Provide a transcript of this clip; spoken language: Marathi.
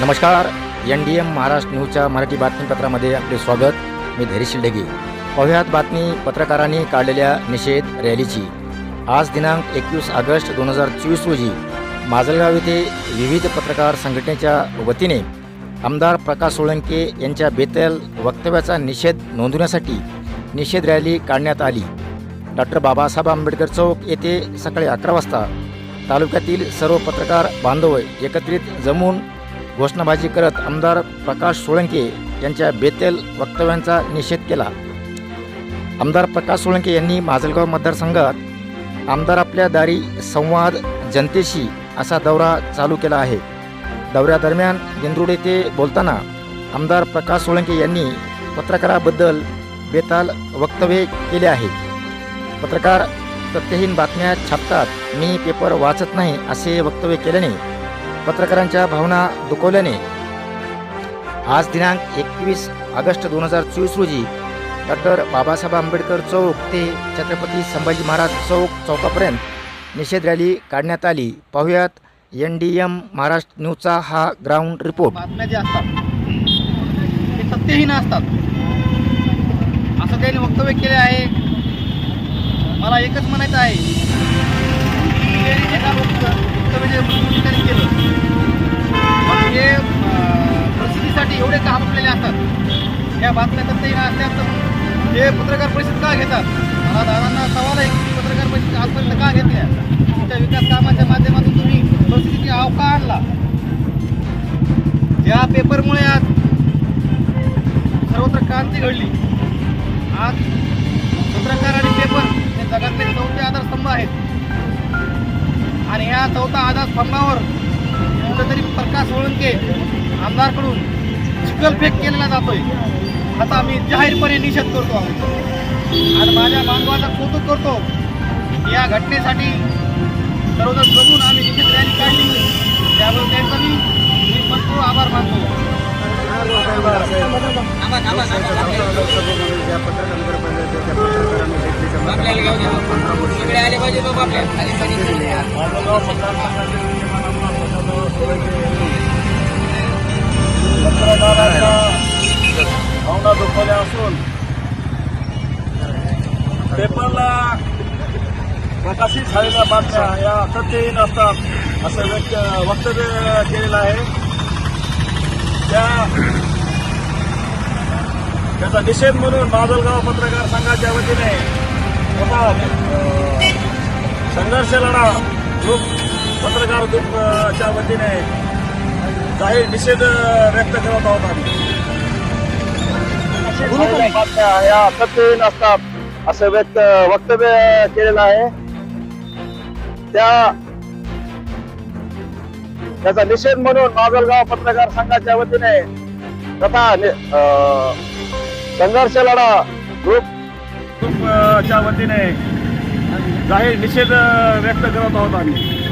नमस्कार एन डी एम महाराष्ट्र न्यूजच्या मराठी बातमीपत्रामध्ये आपले स्वागत. मी धैर्यशील ढगे पाहुयात बातमी पत्रकारांनी काढलेल्या निषेध रॅलीची. आज दिनांक एकवीस ऑगस्ट दोन हजार चोवीस रोजी माजलगाव येथे विविध पत्रकार संघटनेच्या वतीने आमदार प्रकाश सोळंके यांच्या बेतल वक्तव्याचा निषेध नोंदवण्यासाठी निषेध रॅली काढण्यात आली. डॉक्टर बाबासाहेब आंबेडकर चौक येथे सकाळी अकरा वाजता तालुक्यातील सर्व पत्रकार बांधव एकत्रित जमून घोषणाबाजी करत आमदार प्रकाश सोळंके यांच्या बेतेल वक्तव्यांचा निषेध केला. आमदार प्रकाश सोळंके यांनी माजलगाव मतदारसंघात आमदार आपल्या दारी संवाद जनतेशी असा दौरा चालू केला आहे. दौऱ्यादरम्यान दिंद्रुड येथे बोलताना आमदार प्रकाश सोळंके यांनी पत्रकाराबद्दल बेताल वक्तव्य केले आहे. पत्रकार सत्यहीन बातम्या छापतात मी पेपर वाचत नाही असे वक्तव्य केल्याने पत्रकारांच्या भावना दुखवल्याने आज दिनांक एकवीस ऑगस्ट दोन हजार चोवीस रोजी डॉक्टर बाबासाहेब आंबेडकर चौक ते छत्रपती संभाजी महाराज चौक चौकापर्यंत निषेध रॅली काढण्यात आली. पाहुयात एन डी एम महाराष्ट्र न्यूजचा हा ग्राउंड रिपोर्ट. बातम्या ज्या असतात ते सत्यहीन असतात. असं त्यांनी वक्तव्य केले आहे. मला एकच म्हणायचं आहे. एवढे का आपलेले असतात? या बातम्या सत्यहीन असल्या तर मग हे पत्रकार परिषद का घेतात? मला दादांना सवाल आहे की पत्रकार परिषद आजपर्यंत का घेतल्या? तुमच्या विकास कामाच्या माध्यमातून तुम्ही परिस्थितीची आव का आणला. ज्या पेपरमुळे आज सर्वत्र क्रांती घडली आज पत्रकार आणि पेपर हे जगातले चौथे आधारस्तंभ आहेत. आणि ह्या चौथा आधारस्तंभावर कुठेतरी प्रकाश सोळंके आमदारकडून चिखलफेक केलेला जातोय. आता आम्ही जाहीरपणे निषेध करतो आहोत. आणि माझ्या बांधवाचा कौतुक करतो. या घटनेसाठी सर्वजण जमून आम्ही निषेध रॅली काढली. त्यामुळे त्यांचा मी मी मनपूर्वक आभार मानतो. पाहिजे पेपरला प्रकाशित झालेल्या बातम्या या सत्यहीन असतात असं व्यक्त वक्तव्य केलेलं आहे. त्या त्याचा निषेध म्हणून माजलगाव पत्रकार संघाच्या वतीने मोठा संघर्ष लढा ग्रुप पत्रकार ग्रुपच्या वतीने जाहीर निषेध व्यक्त करत आहोत आम्ही. बातम्या या सत्यहीन असतात. असं व्यक्त वक्तव्य केलेलं आहे. त्या त्याचा निषेध म्हणून माजलगाव पत्रकार संघाच्या वतीने तथा संघर्ष लढा ग्रुप ग्रुपच्या वतीने जाहीर निषेध व्यक्त करत आहोत आम्ही.